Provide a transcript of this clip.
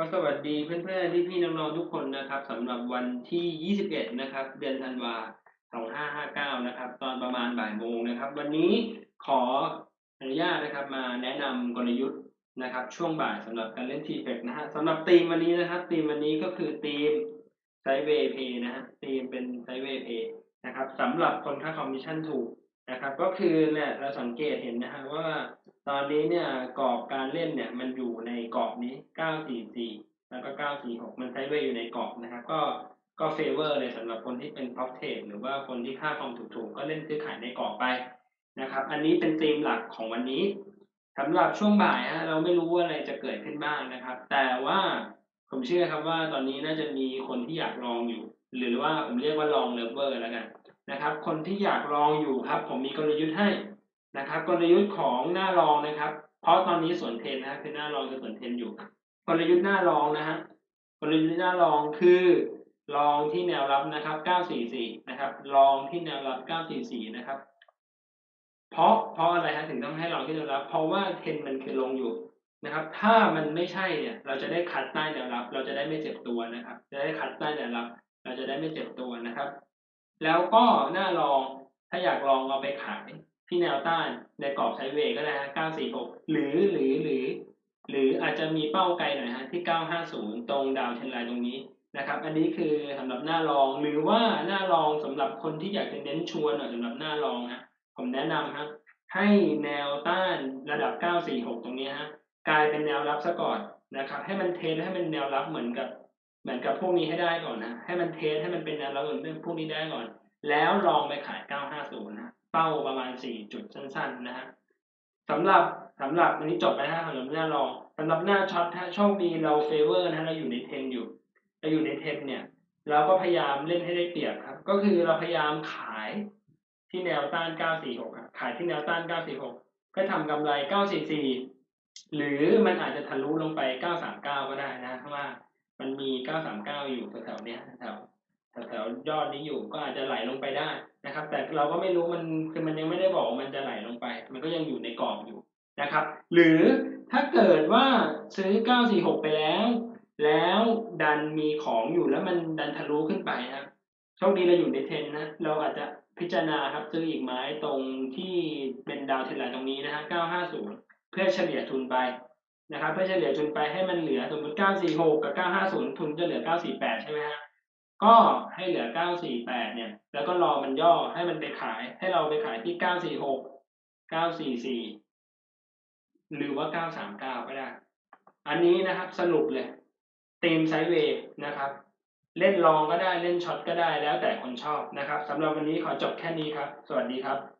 ก็สวัสดีเพื่อนๆที่พี่ๆ น้องๆ ทุกคนนะครับสำหรับวันที่ 21 นะครับ เดือนธันวา2559 นะครับ ตอนประมาณบ่ายโมงนะครับ วันนี้ขออนุญาตนะครับมาแนะนำกลยุทธ์นะครับ ช่วงบ่ายสำหรับการเล่นทีเฟกนะฮะสำหรับธีมวันนี้นะครับธีมวันนี้ก็คือธีมไซเวย์เพย์นะฮะธีมเป็นไซเวย์เพย์นะครับสำหรับคนค่าคอมมิชชั่นถูกนะครับ ก็คือเนี่ยเราสังเกตเห็นนะฮะว่า ตอนนี้เนี่ยกรอบการเล่นเนี่ยมันอยู่ในกรอบนี้ 944 แล้วก็ 946 มันไซด์เวย์อยู่ในกรอบนะครับ ก็ก็เฟเวอร์เลยสำหรับคนที่เป็น prop trade หรือว่าคนที่ค่าคอมถูกๆ ก็เล่นซื้อขายในกรอบไปนะครับ อันนี้เป็นธีมหลักของวันนี้สำหรับช่วงบ่ายฮะเราไม่รู้ว่าอะไรจะเกิดขึ้นบ้างนะครับ แต่ว่าผมเชื่อครับว่าตอนนี้น่าจะมีคนที่อยากลองอยู่ หรือว่าผมเรียกว่าลองเลเวอร์แล้วกันนะครับ คนที่อยากลองอยู่ครับ ผมมีกลยุทธ์ให้ นะครับกลยุทธ์ของหน้ารองนะครับ เพราะตอนนี้สวนเทนนะคือหน้ารองจะสวนเทนอยู่กลยุทธ์หน้ารองนะฮะกลยุทธ์หน้ารองคือรองที่แนวรับนะครับ 944 นะครับรองที่แนวรับ 944 นะครับ เพราะเพราะอะไรฮะถึงต้องให้รองที่แนวรับ เพราะว่าเทนมันคือลงอยู่นะครับ ถ้ามันไม่ใช่เนี่ย เราจะได้คัดใต้แนวรับ เราจะได้ไม่เจ็บตัวนะครับ จะได้คัดใต้แนวรับ เราจะได้ไม่เจ็บตัวนะครับ แล้วก็หน้ารองถ้าอยากลองเอาไปขาย ที่แนวต้านในกรอบไซเวย์ก็ได้ฮะ946 หรือหรือหรือ หรืออาจจะมีเป้าไกลหน่อยฮะที่ 950 ตรงดาวเทนไลน์ตรงนี้นะครับ อันนี้คือสำหรับหน้ารองหรือว่าหน้ารองสำหรับคนที่อยากจะเน้นชวนหน่อยสำหรับหน้ารองฮะผมแนะนำฮะให้แนวต้านระดับ 946 ตรงนี้ฮะกลายเป็นแนวรับซะก่อนนะครับให้มันเทสให้มันแนวรับเหมือนกับเหมือนกับพวกนี้ให้ได้ก่อนนะให้มันเทสให้มันเป็นแนวรับเหมือนพวกนี้ได้ก่อน แล้วลองไปขาย9 เป้าประมาณ 4 จุดสั้น ๆ นะฮะสำหรับสำหรับอันนี้จบไปนะสำหรับหน้ารองสำหรับหน้าช็อตถ้าโชคดีเราเฟเวอร์นะเราอยู่ในเทนอยู่เราอยู่ในเทนเนี่ย เราก็พยายามเล่นให้ได้เปรียบครับ ก็คือเราพยายามขายที่แนวต้าน 946ครับขายที่แนวต้าน 946เพื่อทำกำไร 944 หรือมันอาจจะทะลุลงไป 939 ก็ได้นะเพราะว่ามันมี 939 อยู่แถวๆเนี้ยแถวแถวยอดนี้อยู่ก็อาจจะไหลลงไปได้นะครับ แต่เราก็ไม่รู้มันคือมันยังไม่ได้บอกมันจะไหลลงไป มันก็ยังอยู่ในกรอบอยู่นะครับ หรือถ้าเกิดว่าซื้อ 946 ไปแล้ว แล้วดันมีของอยู่แล้วมันดันทะลุขึ้นไปครับโชคดีเราอยู่ในเทรนนะ เราอาจจะพิจารณาครับซื้ออีกไม้ตรงที่เป็นดาวเทรนไลน์ตรงนี้นะฮะ 950 เพื่อเฉลี่ยทุนไปนะครับ เพื่อเฉลี่ยทุนไปให้มันเหลือสมมติ 946 กับ 950 ทุนจะเหลือ 948 ใช่ไหมฮะ ก็ให้เหลือ 948 เนี่ย แล้วก็รอมันย่อให้มันไปขาย ให้เราไปขายที่ 946 944 หรือว่า 939 ก็ได้ อันนี้นะครับสรุปเลย เต็มไซด์เวย์นะครับ เล่นลองก็ได้เล่นช็อตก็ได้แล้วแต่คนชอบนะครับสำหรับวันนี้ขอจบแค่นี้ครับ สวัสดีครับ